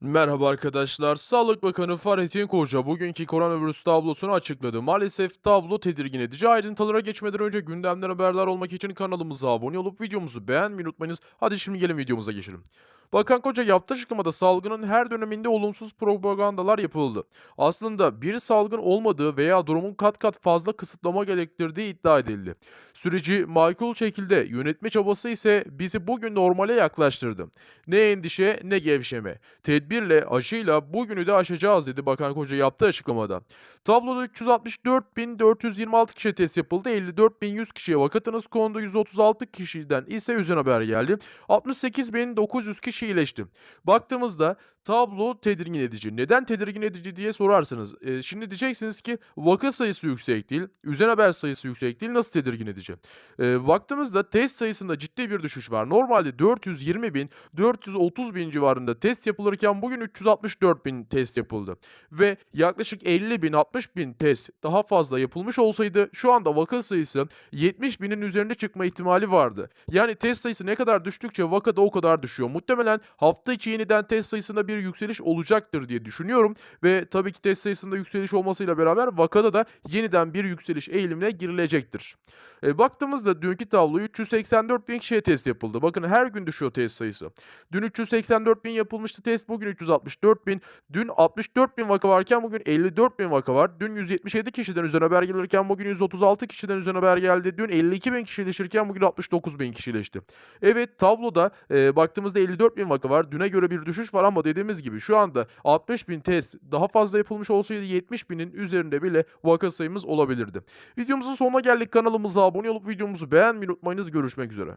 Merhaba arkadaşlar. Sağlık Bakanı Fahrettin Koca bugünkü koronavirüs tablosunu açıkladı. Maalesef tablo tedirgin edici. Ayrıntılara geçmeden önce gündemden haberdar olmak için kanalımıza abone olup videomuzu beğenmeyi unutmayınız. Hadi şimdi gelin videomuza geçelim. Bakan Koca yaptığı açıklamada salgının her döneminde olumsuz propagandalar yapıldı. Aslında bir salgın olmadığı veya durumun kat kat fazla kısıtlama gerektirdiği iddia edildi. Süreci makul şekilde yönetme çabası ise bizi bugün normale yaklaştırdı. Ne endişe ne gevşeme. Tedbirle, aşıyla bugünü de aşacağız dedi Bakan Koca yaptığı açıklamada. Tabloda 364.426 kişiye test yapıldı. 54.100 kişiye vaka tanısı kondu. 136 kişiden ise üzerine haber geldi. 68.900 kişi iyileşti. Baktığımızda tablo tedirgin edici. Neden tedirgin edici diye sorarsınız. Eee, şimdi diyeceksiniz ki vaka sayısı yüksek değil, üzerine haber sayısı yüksek değil. Nasıl tedirgin edici? Eee, baktığımızda test sayısında ciddi bir düşüş var. Normalde 420 bin, 430 bin civarında test yapılırken bugün 364 bin test yapıldı. Ve yaklaşık 50 bin, 60 bin test daha fazla yapılmış olsaydı şu anda vaka sayısı 70 binin üzerinde çıkma ihtimali vardı. Yani test sayısı ne kadar düştükçe vaka da o kadar düşüyor. Muhtemelen hafta içi yeniden test sayısında bir yükseliş olacaktır diye düşünüyorum. Ve tabii ki test sayısında yükseliş olmasıyla beraber vakada da yeniden bir yükseliş eğilimine girilecektir. E, baktığımızda dünkü tablo 384 bin kişiye test yapıldı. Bakın her gün düşüyor test sayısı. Dün 384 bin yapılmıştı test. Bugün 364 bin. Dün 64 bin vaka varken bugün 54 bin vaka var. Dün 177 kişiden üzerine haber gelirken bugün 136 kişiden üzerine haber geldi. Dün 52 bin kişi iyileşirken bugün 69 bin kişi iyileşti. Evet tabloda e, baktığımızda 54 bin vaka var. Düne göre bir düşüş var ama dediğimiz gibi şu anda 60 bin test daha fazla yapılmış olsaydı 70 binin üzerinde bile vaka sayımız olabilirdi. Videomuzun sonuna geldik. Kanalımıza abone olup videomuzu beğenmeyi unutmayınız. Görüşmek üzere.